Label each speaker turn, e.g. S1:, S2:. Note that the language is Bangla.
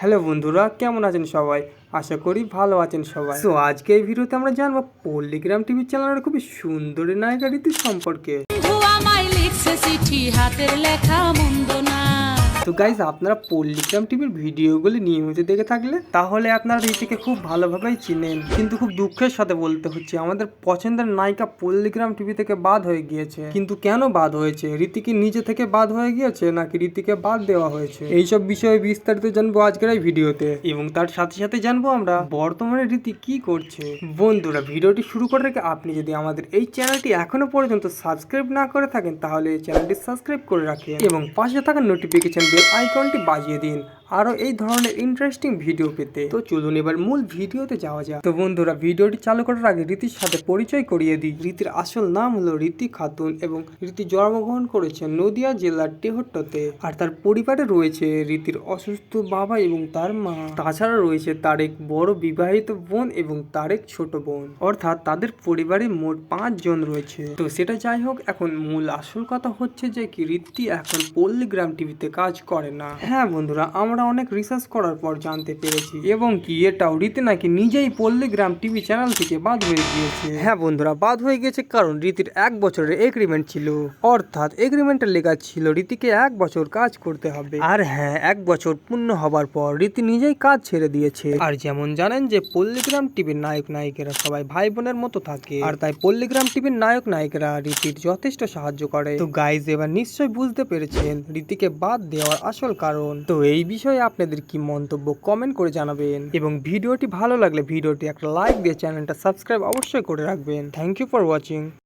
S1: হ্যালো বন্ধুরা, কেমন আছেন সবাই? আশা করি ভালো আছেন সবাই। তো আজকে এই ভিডিওতে আমরা জানব পল্লিগ্রাম টিভি চ্যানেলের খুবই সুন্দরী নায়িকা রীতি সম্পর্কে।
S2: হাতের লেখা
S1: তো গাইজ আপনারা পল্লিগ্রাম টিভির ভিডিওগুলি নিয়মিত দেখে থাকলে তাহলে আপনারা রীতিকে খুব ভালোভাবেই চিনেন। কিন্তু খুব দুঃখের সাথে বলতে হচ্ছে, আমাদের পছন্দের নায়িকা পল্লিগ্রাম টিভি থেকে বাদ হয়ে গিয়েছে। কিন্তু কেন বাদ হয়েছে? রীতি কি নিজে থেকে বাদ হয়ে গিয়েছে নাকি রীতিকে বাদ দেওয়া হয়েছে? এইসব বিষয়ে বিস্তারিত জানব আজকের এই ভিডিওতে। এবং তার সাথে সাথে জানব আমরা বর্তমানে রীতি কি করছে। বন্ধুরা, ভিডিওটি শুরু করার আগে আপনি যদি আমাদের এই চ্যানেলটি এখনও পর্যন্ত সাবস্ক্রাইব না করে থাকেন, তাহলে এই চ্যানেলটি সাবস্ক্রাইব করে রাখেন। এবং পাশে থাকা নোটিফিকেশন বেল আইকনটি বাজিয়ে দিন। আরও এই ধরনের ইন্টারেস্টিং ভিডিও পেতে। তো চলুন এবার মূল ভিডিওতে যাওয়া যাক। তো বন্ধুরা ভিডিওটি চালু করার আগে রীতির সাথে পরিচয় করিয়ে দিই। রীতির আসল নাম হলো রীতি খাতুন এবং রীতি জন্মগ্রহণ করেছেন নদিয়া জেলার টেহট্টতে আর তার পরিবারে রয়েছে রীতির অসুস্থ বাবা এবং তার মা। তাছাড়া রয়েছে তার এক বড় বিবাহিত বোন এবং তার এক ছোট বোন। অর্থাৎ তাদের পরিবারে মোট পাঁচ জন রয়েছে। তো সেটা যাই হোক, এখন মূল আসল কথা হচ্ছে যে কি রীতি এখন পল্লীগ্রাম টিভিতে কাজ করে না। হ্যাঁ বন্ধুরা, আমরা অনেক রিসার্চ করার পর জানতে পেরেছি। এবং কি এটাও রীতি নাকি নিজেই পল্লীগ্রাম টিভি চ্যানেল থেকে বাদ হয়ে গিয়েছে। হ্যাঁ বন্ধুরা বাদ হয়ে গিয়েছে কারণ রীতির এক বছরের এগ্রিমেন্ট ছিল। অর্থাৎ এগ্রিমেন্টের লেখা ছিল রীতিকে এক বছর কাজ করতে হবে। আর হ্যাঁ এক বছর পূর্ণ হবার পর রীতি নিজেই কাজ ছেড়ে দিয়েছে। আর যেমন জানেন যে পল্লীগ্রাম টিভির নায়ক নায়িকেরা সবাই ভাই বোনের মতো থাকে। আর তাই পল্লীগ্রাম টিভির নায়ক নায়িকারা রীতির যথেষ্ট সাহায্য করে। তো গাইজ এবার নিশ্চয়ই বুঝতে পেরেছেন রীতিকে বাদ দেওয়ার আসল কারণ। তো এই বিষয়ে আপনাদের কি মন্তব্য কমেন্ট করে জানাবেন। এবং ভিডিওটি ভালো লাগলে ভিডিওটি একটা লাইক দিয়ে চ্যানেলটা সাবস্ক্রাইব অবশ্যই করে রাখবেন। Thank you for watching